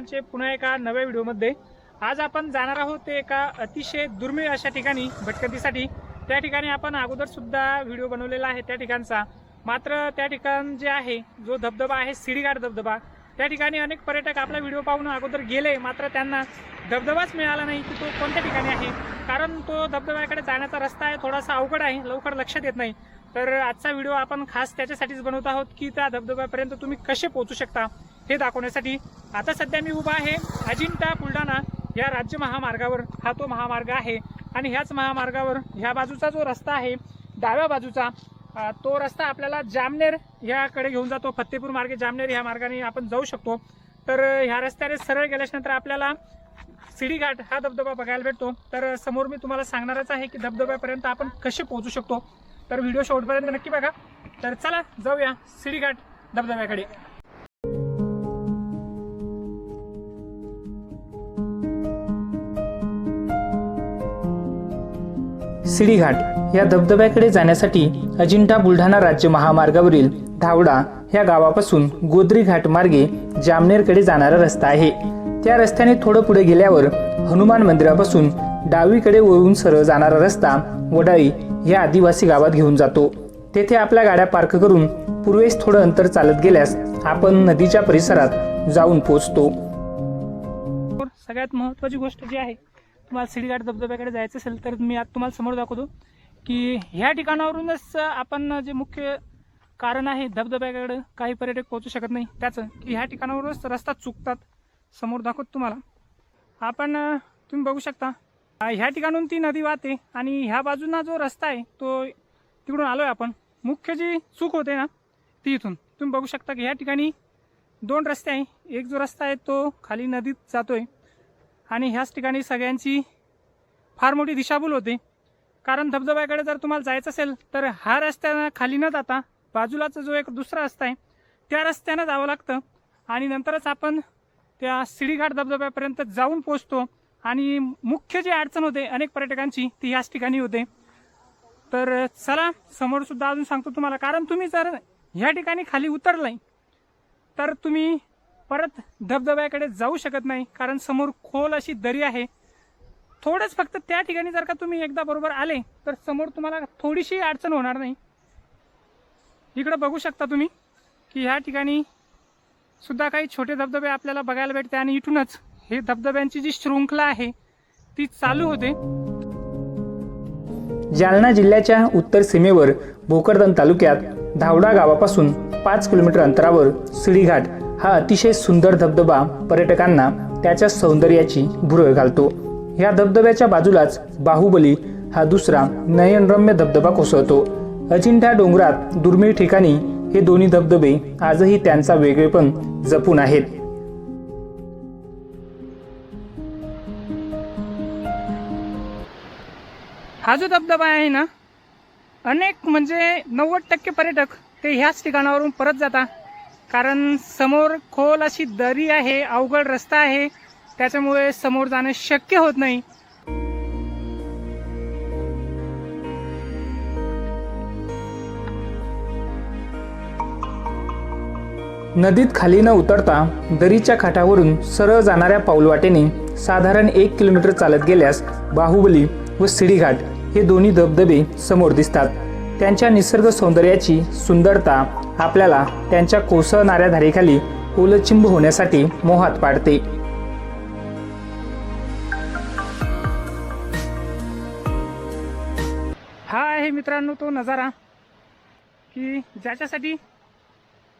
सर्वांचे पुन्हा एका नव्या व्हिडिओमध्ये. आज आपण जाणार आहोत ते एका अतिशय दुर्मिळ अशा ठिकाणी भटकंतीसाठी. त्या ठिकाणी आपण अगोदर सुद्धा व्हिडिओ बनवलेला आहे त्या ठिकाणचा. मात्र त्या ठिकाण जे आहे जो धबधबा आहे सिडीघाट धबधबा त्या ठिकाणी अनेक पर्यटक आपला व्हिडिओ पाहून अगोदर गेले मात्र त्यांना धबधबाच मिळाला नाही की तो कोणत्या ठिकाणी आहे? कारण तो धबधब्याकडे जाण्याचा रस्ता आहे थोडासा अवघड आहे लवकर लक्षात येत नाही. तर आजचा व्हिडिओ आपण खास त्याच्यासाठीच बनवत आहोत की त्या धबधब्यापर्यंत तुम्ही कसे पोहोचू शकता? हे दाखवण्यासाठी आता सध्या मी उभा आहे. अजिंठा बुलढाणा या राज्य महामार्गावर. हा तो महामार्ग आहे. आणि ह्याच महामार्गावर ह्या बाजूचा जो रस्ता आहे डाव्या बाजूचा तो रस्ता आपल्याला जामनेर याकडे घेऊन जातो. फत्तेपूर मार्गे जामनेर ह्या मार्गाने आपण जाऊ शकतो. तर ह्या रस्त्याने सरळ गेल्याच्यानंतर आपल्याला सिडीघाट हा धबधबा बघायला भेटतो. तर समोर मी तुम्हाला सांगणारच आहे की धबधब्यापर्यंत आपण कसे पोहोचू शकतो. तर व्हिडिओ शेवटपर्यंत नक्की बघा. तर चला जाऊया सिडीघाट धबधब्याकडे. सिडीघाट या धबधब्याकडे जाण्यासाठी अजिंठा बुलढाणा राज्य महामार्गावरील धावडा या गावापासून गोद्री घाट मार्गे जामनेरकडे जाणारा रस्ता आहे. त्या रस्त्याने थोडं पुढे गेल्यावर हनुमान मंदिरापासून डावीकडे वळून सरळ जाणारा रस्ता वडाळी या आदिवासी गावात घेऊन जातो. तेथे आपल्या गाड्या पार्क करून पूर्वेस थोडं अंतर चालत गेल्यास आपण नदीच्या परिसरात जाऊन पोहोचतो. सगळ्यात महत्त्वाची गोष्ट जी आहे तुम्हाला सिडीघाट धबधब्याकडे जायचं असेल तर मी आता तुम्हाला समोर दाखवतो की ह्या ठिकाणावरूनच आपण जे मुख्य कारण आहे धबधब्याकडे काही पर्यटक पोहोचू शकत नाही. त्याचं की ह्या ठिकाणावरूनच रस्ता चुकतात समोर दाखवतो तुम्हाला. आपण तुम्ही बघू शकता ह्या ठिकाणून ती नदी वाहते आणि ह्या बाजूना जो रस्ता आहे तो तिकडून आलो आहे आपण. मुख्य जी चूक होते ना ती इथून. तुम्ही बघू शकता की ह्या ठिकाणी दोन रस्ते आहे. एक जो रस्ता आहे तो खाली नदीत जातोय. आणि ह्याच ठिकाणी सगळ्यांची फार मोठी दिशाभूल होते. कारण धबधब्याकडे जर तुम्हाला जायचं असेल तर हा रस्त्यानं खाली न जाता बाजूलाचा जो एक दुसरा रस्ता आहे त्या रस्त्यानं जावं लागतं. आणि नंतरच आपण त्या सिडीघाट धबधब्यापर्यंत जाऊन पोचतो आणि मुख्य जी अडचण होते अनेक पर्यटकांची ती ह्याच ठिकाणी होते. तर चला समोरसुद्धा अजून सांगतो तुम्हाला कारण तुम्ही जर ह्या ठिकाणी खाली उतरलाय तर तुम्ही परत धबधब्याकडे जाऊ शकत नाही कारण समोर खोल अशी दरी आहे. थोडंच फक्त त्या ठिकाणी जर का तुम्ही एकदा बरोबर आले तर समोर तुम्हाला थोडीशी अडचण होणार नाही. इकडं बघू शकता तुम्ही की ह्या ठिकाणी सुद्धा काही छोटे धबधबे आपल्याला बघायला भेटते आणि इथूनच हे धबधब्यांची जी शृंखला आहे ती चालू होते. जालना जिल्ह्याच्या उत्तर सीमेवर भोकरदन तालुक्यात धावडा गावापासून पाच किलोमीटर अंतरावर सिडीघाट हा अतिशय सुंदर धबधबा पर्यटकांना त्याच्या सौंदर्याची भुरळ घालतो. या धबधब्याच्या बाजूलाच बाहुबली हा दुसरा नयनरम्य धबधबा कोसळतो. अजिंठा डोंगरात दुर्मिळ ठिकाणी हे दोन्ही धबधबे आजही त्यांचा वेगळेपण जपून आहेत. हा जो धबधबा आहे ना अनेक म्हणजे नव्वद टक्के पर्यटक ते ह्याच ठिकाणावरून परत जातात कारण समोर खोल अशी दरी आहे अवघड रस्ता आहे. त्याच्यामुळे समोर जाणं शक्य होत नाही. नदीत खाली न उतरता दरीच्या काठावरून सरळ जाणाऱ्या पाऊलवाटेने साधारण एक किलोमीटर चालत गेल्यास बाहुबली व सिडीघाट हे दोन्ही धबधबे समोर दिसतात. त्यांच्या निसर्ग सौंदर्याची सुंदरता आपल्याला त्यांच्या कोसळणाऱ्या धारीखाली उलचिंब होण्यासाठी मोहात पाडते. हा आहे मित्रांनो तो नजारा की ज्याच्यासाठी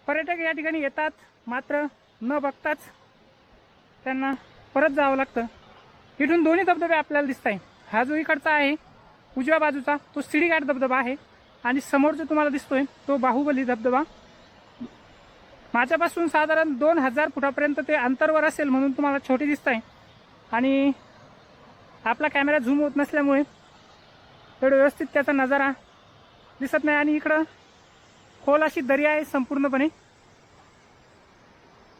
पर्यटक या ठिकाणी येतात मात्र न बघताच त्यांना परत जावं लागतं. इथून दोन्ही धबधबे आपल्याला दिसत आहे हा जो इकडचा आहे उजव्या बाजूचा तो सिडीघाट धबधबा आहे. आणि समोर जो तुम्हाला दिसतोय तो बाहुबली धबधबा. माझ्यापासून साधारण दोन हजार फुटापर्यंत ते अंतरवर असेल म्हणून तुम्हाला छोटे दिसत आहे आणि आपला कॅमेरा झूम होत नसल्यामुळे एवढं व्यवस्थित त्याचा नजारा दिसत नाही. आणि इकडं खोल अशी दरी आहे संपूर्णपणे.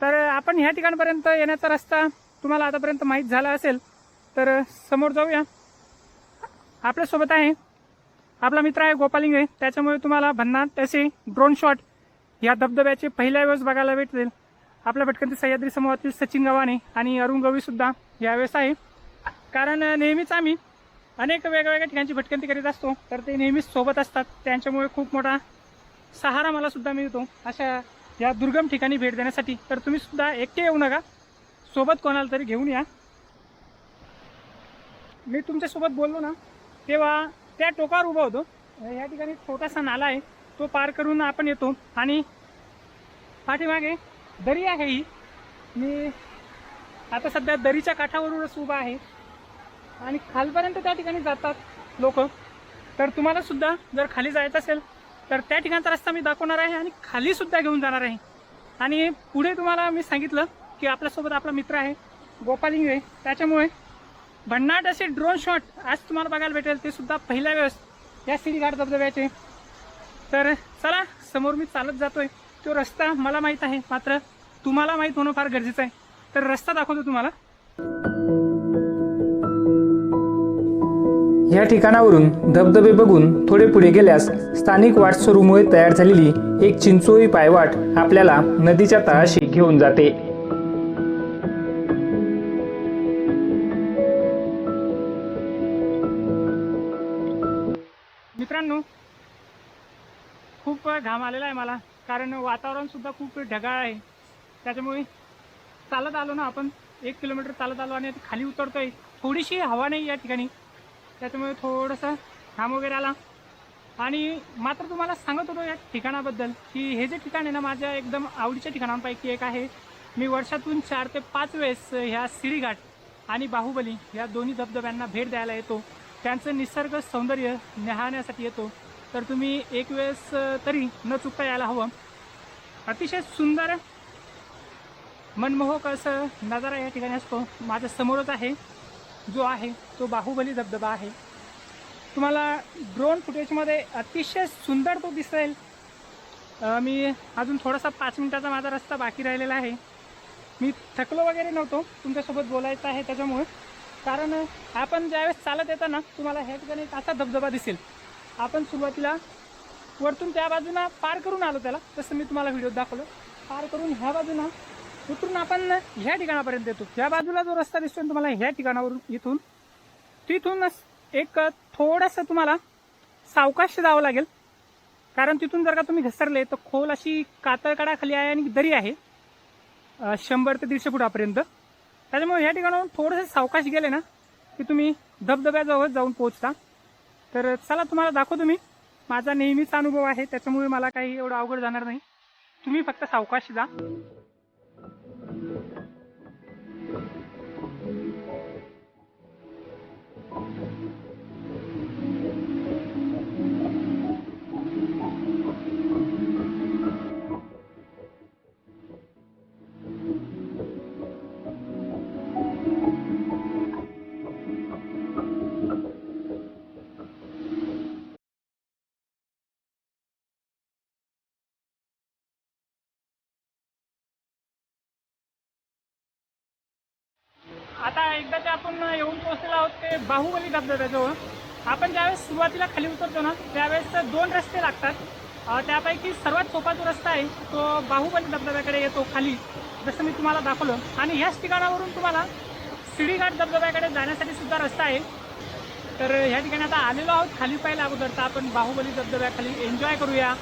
तर आपण ह्या ठिकाणपर्यंत येण्याचा रस्ता तुम्हाला आतापर्यंत माहीत झाला असेल तर समोर जाऊया. आपल्यासोबत आहे आपला मित्र आहे गोपालिंगे त्याच्यामुळे तुम्हाला भन्नाट असे ड्रोन शॉट या धबधब्याचे पहिल्या वेळेस बघायला भेटतील. आपल्या भटकंती सह्याद्री समूहातील सचिन गव्हाणे आणि अरुण गवळी सुद्धा यावेळेस आहे. कारण नेहमीच आम्ही अनेक वेगवेगळ्या ठिकाणची भटकंती करीत असतो. तर ते नेहमीच सोबत असतात. त्यांच्यामुळे खूप मोठा सहारा मला सुद्धा मिळतो. अशा या दुर्गम ठिकाणी भेट देण्यासाठी. तर तुम्ही सुद्धा एकटे येऊ नका. सोबत कोणाला तरी घेऊन या. मी तुमच्यासोबत बोललो ना तेव्हा त्या टोकावर उभा होतो. या ठिकाणी छोटासा नाला आहे. तो पार करून आपण येतो. आणि पाठीमागे दरी आहे ही. मी आता सध्या दरीच्या काठावरूनच उभा आहे. आणि खालपर्यंत त्या ठिकाणी जातात लोक. तर तुम्हाला सुद्धा जर खाली जायचं असेल तर त्या ठिकाणचा रस्ता मी दाखवणार आहे आणि खाली सुद्धा घेऊन जाणार आहे. आणि पुढे तुम्हाला मी सांगितलं की आपल्यासोबत आपला मित्र आहे गोपालिंग आहे त्याच्यामुळे भन्नाट असे ड्रोन शॉट आज तुम्हाला बघायला भेटेल. ते सुद्धा पहिल्या वेळेस या सिडीघाट धबधब्याचे. तर चला समोर मी चालत जातोय. तो रस्ता मला माहीत आहे मात्र तुम्हाला माहीत होणं फार गरजेचं आहे. तर रस्ता दाखवतो तुम्हाला. या ठिकाणावरून धबधबे बघून थोडे पुढे गेल्यास स्थानिक वाटसरूमुळे तयार झालेली एक चिंचोळी पायवाट आपल्याला नदीच्या तळाशी घेऊन जाते. मित्रांनो खूप घाम आलेला आहे मला कारण वातावरण सुद्धा खूप ढगाळ आहे. त्याच्यामुळे चालत आलो ना आपण एक किलोमीटर चालत आलो आणि आता खाली उतरतोय. थोडीशी हवा नाही या ठिकाणी त्याच्यामुळे थोडंसं घाम वगैरे आला. आणि मात्र तुम्हाला सांगत होतो या ठिकाणाबद्दल की हे जे ठिकाण आहे ना माझ्या एकदम आवडीच्या ठिकाणांपैकी एक आहे. मी वर्षातून चार ते पाच वेळेस ह्या सिडीघाट आणि बाहुबली या दोन्ही धबधब्यांना भेट द्यायला येतो. त्यांचं निसर्ग सौंदर्य न्याहाळण्यासाठी येतो. तर तुम्ही एक वेळेस तरी न चुकता यायला हवं. अतिशय सुंदर मनमोहक असं नजारा या ठिकाणी असतो. माझ्या समोरच आहे. जो आहे तो बाहुबली धबधबा आहे. तुम्हाला ड्रोन फुटेजमध्ये अतिशय सुंदर तो दिसेल. मी अजून थोडासा पाच मिनिटाचा माझा रस्ता बाकी राहिलेला आहे. मी थकलो वगैरे नव्हतो. तुमच्यासोबत बोलायचं आहे त्याच्यामुळे. कारण आपण ज्यावेळेस चालत येतो ना तुम्हाला ह्या ठिकाणी असा धबधबा दिसेल. आपण सुरुवातीला वरतून त्या बाजूनं पार करून आलो त्याला तसं मी तुम्हाला व्हिडिओ दाखवलं. पार करून ह्या बाजूनं उतरून आपण ह्या ठिकाणापर्यंत येतो. ह्या बाजूला जो रस्ता दिसतो ना तुम्हाला ह्या ठिकाणावरून इथून तिथूनच एक थोडंसं तुम्हाला सावकाश जावं लागेल. कारण तिथून जर का तुम्ही घसरले तर खोल अशी कातळकडा खाली आहे आणि दरी आहे. शंभर ते दीडशे फुटापर्यंत. त्याच्यामुळे ह्या ठिकाणाहून थोडंसं सावकाश गेले ना की तुम्ही धबधब्याजवळ जाऊन पोहोचता. तर चला तुम्हाला दाखवतो मी. माझा नेहमीचा अनुभव आहे त्याच्यामुळे मला काही एवढं अवघड जाणार नाही. तुम्ही फक्त सावकाश जा. आता एकदा ते आपण येऊन पोहोचलेलो आहोत ते बाहुबली धबधब्याजवळ आपण ज्यावेळेस सुरुवातीला खाली उतरतो ना त्यावेळेस दोन रस्ते लागतात. त्यापैकी सर्वात सोपा जो रस्ता आहे तो बाहुबली धबधब्याकडे येतो खाली जसं मी तुम्हाला दाखवलं. आणि ह्याच ठिकाणावरून तुम्हाला सिडीघाट धबधब्याकडे जाण्यासाठी सुद्धा रस्ता आहे. तर ह्या ठिकाणी आता आलेलो आहोत खाली पाहिलं अगोदर तर आपण बाहुबली धबधब्याखाली एन्जॉय करूया.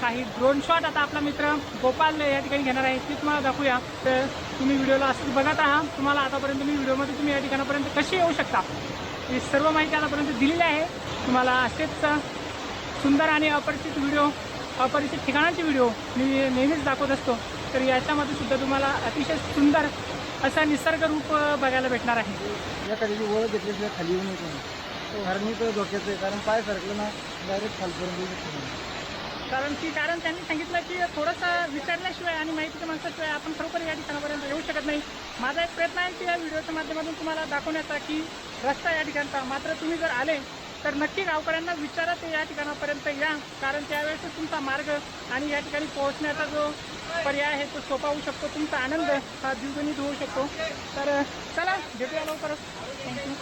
काही ड्रोन शॉट आता आपला मित्र गोपाल या ठिकाणी घेणार आहे. ते तुम्हाला दाखवूया. तर तुम्ही व्हिडिओला असंच बघत आहात तुम्हाला आतापर्यंत मी व्हिडिओमध्ये तुम्ही या ठिकाणापर्यंत कशी येऊ शकता? ही सर्व माहिती आतापर्यंत दिलेली आहे. तुम्हाला असेच सुंदर आणि अपरिचित व्हिडिओ अपरिचित ठिकाणाचे व्हिडिओ मी नेहमीच दाखवत असतो. तर याच्यामध्ये सुद्धा तुम्हाला अतिशय सुंदर असा निसर्ग रूप बघायला भेटणार आहे. या कधीची ओळख घेतल्याशिवाय खाली येऊ नये कोणी कारण मी धोक्याचं आहे. कारण पाय सरकलं ना डायरेक्ट खालपर्यंत कारण की कारण त्यांनी सांगितलं की थोडंसं विचारल्याशिवाय आणि माहितीच्या माणसाशिवाय आपण खरोखर या ठिकाणापर्यंत येऊ शकत नाही. माझा एक प्रयत्न आहे की या व्हिडिओच्या माध्यमातून तुम्हाला दाखवण्याचा की रस्ता या ठिकाणचा. मात्र तुम्ही जर आले तर नक्की गावकऱ्यांना विचारा ते या ठिकाणापर्यंत या. कारण त्यावेळेस तुमचा मार्ग आणि या ठिकाणी पोहोचण्याचा जो पर्याय आहे तो सोपा होऊ शकतो. तुमचा आनंद हा द्विगुणित होऊ शकतो. तर चला भेटूया लवकरच. थँक्यू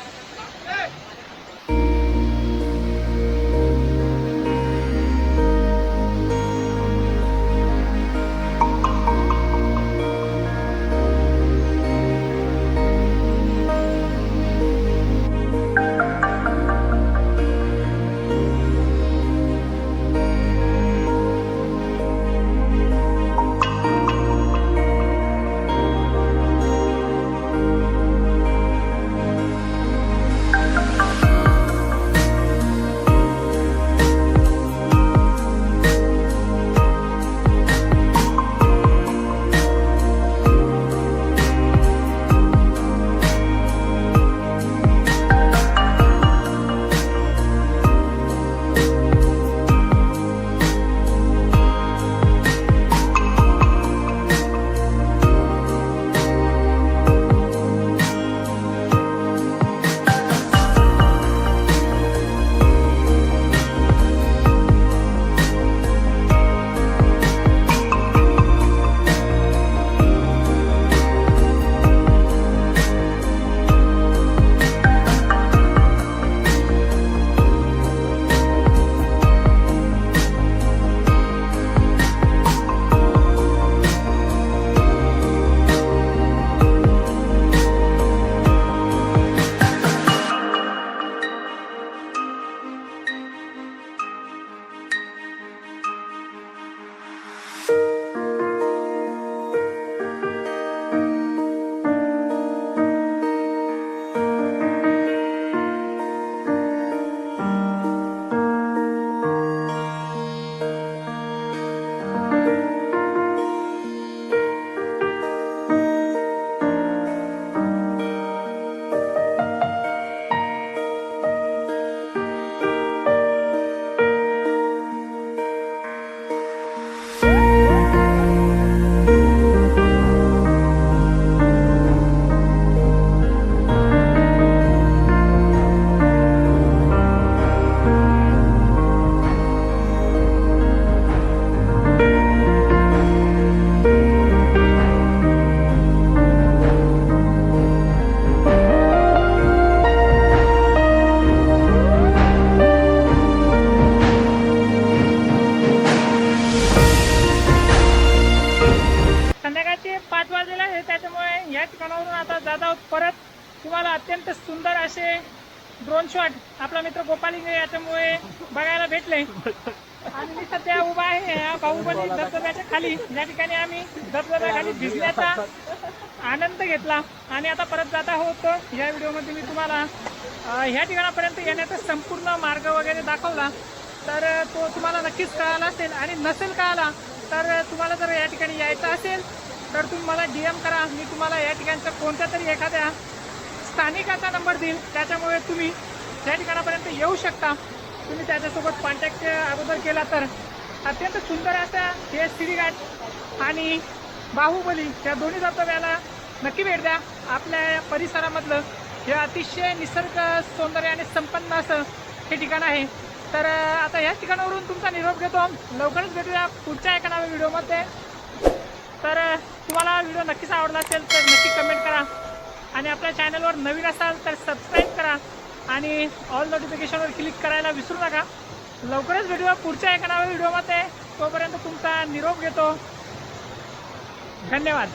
या ठिकाणावरून आता जात आहोत परत तुम्हाला अत्यंत सुंदर असे ड्रोन शॉट आपला मित्र गोपालिंगे याच्यामुळे बघायला भेटले. आणि मी सध्या उभा आहे या बाहुबली धबधब्याच्या खाली. या ठिकाणी आम्ही धबधब्याखाली भिजण्याचा आनंद घेतला. आणि आता परत जात आहोत. या व्हिडिओमध्ये मी तुम्हाला ह्या ठिकाणापर्यंत येण्याचा संपूर्ण मार्ग वगैरे दाखवला. तर तो तुम्हाला नक्कीच कळाला असेल. आणि नसेल कळाला तर तुम्हाला जर या ठिकाणी यायचं असेल तर तुम्ही मला डी एम करा. मी तुम्हाला या ठिकाणचा कोणत्या तरी एखाद्या स्थानिकाचा नंबर देईल. त्याच्यामुळे तुम्ही त्या ठिकाणापर्यंत येऊ शकता. तुम्ही त्याच्यासोबत कॉन्टॅक्ट अगोदर केला तर अत्यंत सुंदर असा हे सिरीघाट आणि बाहुबली या दोन्ही धबधब्याला नक्की भेट द्या. आपल्या या परिसरामधलं हे अतिशय निसर्ग सौंदर्याने संपन्न असं हे ठिकाण आहे. तर आता याच ठिकाणावरून तुमचा निरोप घेतो. लवकरच भेटूया पुढच्या एका नव्या व्हिडिओमध्ये. तर तुम्हाला व्हिडिओ नक्कीच आवडला असेल तर नक्की कमेंट करा. आणि आपल्या चॅनलवर नवीन असाल तर सबस्क्राईब करा. आणि ऑल नोटिफिकेशनवर क्लिक करायला विसरू नका. लवकरच व्हिडिओ पुढच्या एका नव्या व्हिडिओमध्ये तोपर्यंत तुमचा निरोप घेतो. धन्यवाद.